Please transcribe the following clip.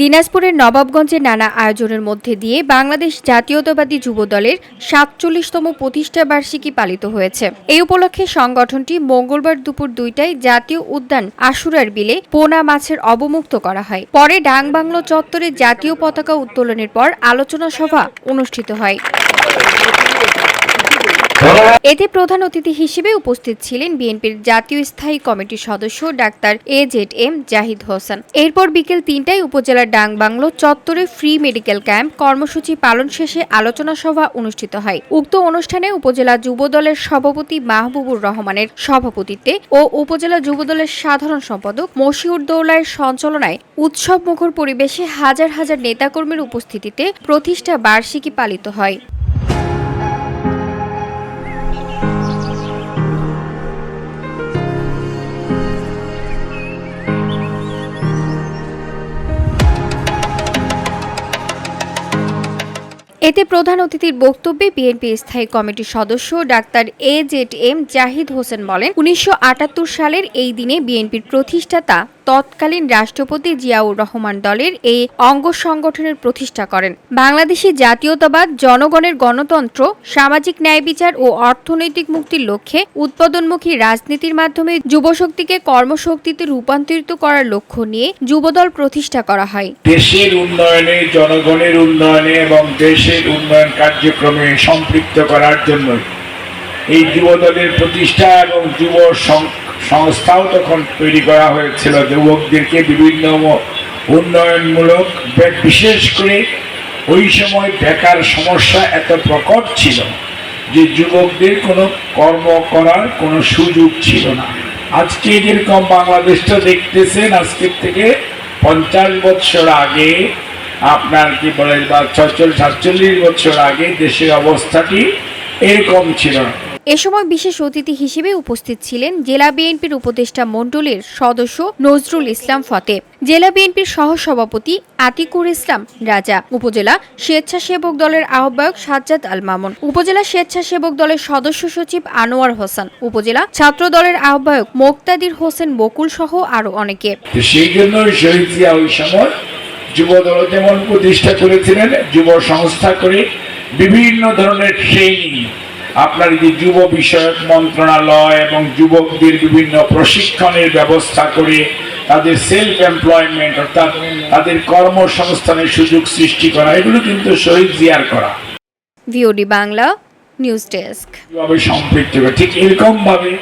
দিনাজপুরের নবাবগঞ্জে নানা আয়োজনের মধ্যে দিয়ে বাংলাদেশ জাতীয়তাবাদী যুব দলের সাতচল্লিশতম প্রতিষ্ঠা বার্ষিকী পালিত হয়েছে। এই উপলক্ষে সংগঠনটি মঙ্গলবার দুপুর দুইটায় জাতীয় উদ্যান আশুরার বিলে পোনা মাছের অবমুক্ত করা হয়। পরে ডাংবাংলো চত্বরে জাতীয় পতাকা উত্তোলনের পর আলোচনা সভা অনুষ্ঠিত হয়। এতে প্রধান অতিথি হিসেবে উপস্থিত ছিলেন বিএনপির জাতীয় স্থায়ী কমিটির সদস্য doctor A Z M Zahid Hossain. এরপর বিকেল তিনটায় উপজেলার ডাংবাংলো চত্বরে ফ্রি মেডিকেল ক্যাম্প কর্মসূচি পালন শেষে আলোচনা সভা অনুষ্ঠিত হয়। উক্ত অনুষ্ঠানে উপজেলা যুব দলের সভাপতি মাহবুবুর রহমানের সভাপতিত্বে ও উপজেলা যুব দলের সাধারণ সম্পাদক মশিউর দৌলার সঞ্চালনায় উৎসব মুখর পরিবেশে হাজার হাজার নেতাকর্মীর উপস্থিতিতে প্রতিষ্ঠা বার্ষিকী পালিত হয়। এতে প্রধান অতিথির বক্তব্যে বিএনপি স্থায়ী কমিটির সদস্য doctor A Z M Zahid Hossain বলেন, উনিশশো আটাত্তর সালের এই দিনে বিএনপির প্রতিষ্ঠাতা তৎকালীন রাষ্ট্রপতি জিয়াউর রহমান দলের এই অঙ্গ সংগঠনের প্রতিষ্ঠা করেন। বাংলাদেশি জাতীয়তাবাদ, জনগণের গণতন্ত্র, সামাজিক ন্যায় বিচার ও অর্থনৈতিক মুক্তির লক্ষ্যে উৎপাদনমুখী রাজনীতির মাধ্যমে যুবশক্তিকে কর্মশক্তিতে রূপান্তরিত করার লক্ষ্য নিয়ে যুবদল প্রতিষ্ঠা করা হয়। দেশের উন্নয়নে, জনগণের উন্নয়নে এবং দেশের উন্নয়ন কার্যক্রমে সম্পৃক্ত করার জন্য এই যুবদলের প্রতিষ্ঠা এবং যুব সংস্থাও তখন তৈরি করা হয়েছিল যুবকদেরকে বিভিন্ন উন্নয়নমূলক বিশেষ করে ওই সময় বেকার সমস্যা এত প্রকট ছিল যে যুবকদের কোনো কর্ম করার কোনো সুযোগ ছিল না। আজকে যেরকম বাংলাদেশটা দেখতেছেন, আজকের থেকে পঞ্চাশ বছর আগে আপনার কি বলে বা ছচল্লিশ সাতচল্লিশ বছর আগে দেশের অবস্থাটি এরকম ছিল না। এ সময় বিশেষ অতিথি হিসেবে উপস্থিত ছিলেন জেলা বিএনপির উপদেষ্টা মণ্ডলীর সদস্য নজরুল ইসলাম ফতে, জেলা বিএনপির সহসভাপতি আতিকুর ইসলাম রাজা, উপজেলা স্বেচ্ছাসেবক দলের আহ্বায়ক সাজ্জাদ আল মামুন, উপজেলা স্বেচ্ছাসেবক দলের সদস্য সচিব আনোয়ার হোসেন, উপজেলা ছাত্র দলের আহ্বায়ক মোক্তাদির হোসেন বকুল সহ আরও অনেকে। সেই জন্য ওই সময় যুবদল যেমন প্রতিষ্ঠা করেছিলেন, যুব সংস্থা করে বিভিন্ন ধরনের ট্রেনিং আপনার যে যুব বিষয়ক মন্ত্রণালয় এবং যুবকদের বিভিন্ন প্রশিক্ষণের ব্যবস্থা করে তাদের সেলফ এমপ্লয়মেন্ট অর্থাৎ তাদের কর্মসংস্থানের সুযোগ সৃষ্টি করা এগুলো কিন্তু শহীদ জিয়ার করা। ভিওডি বাংলা নিউজ ডেস্ক সম্পৃক্ত ঠিক এরকম ভাবে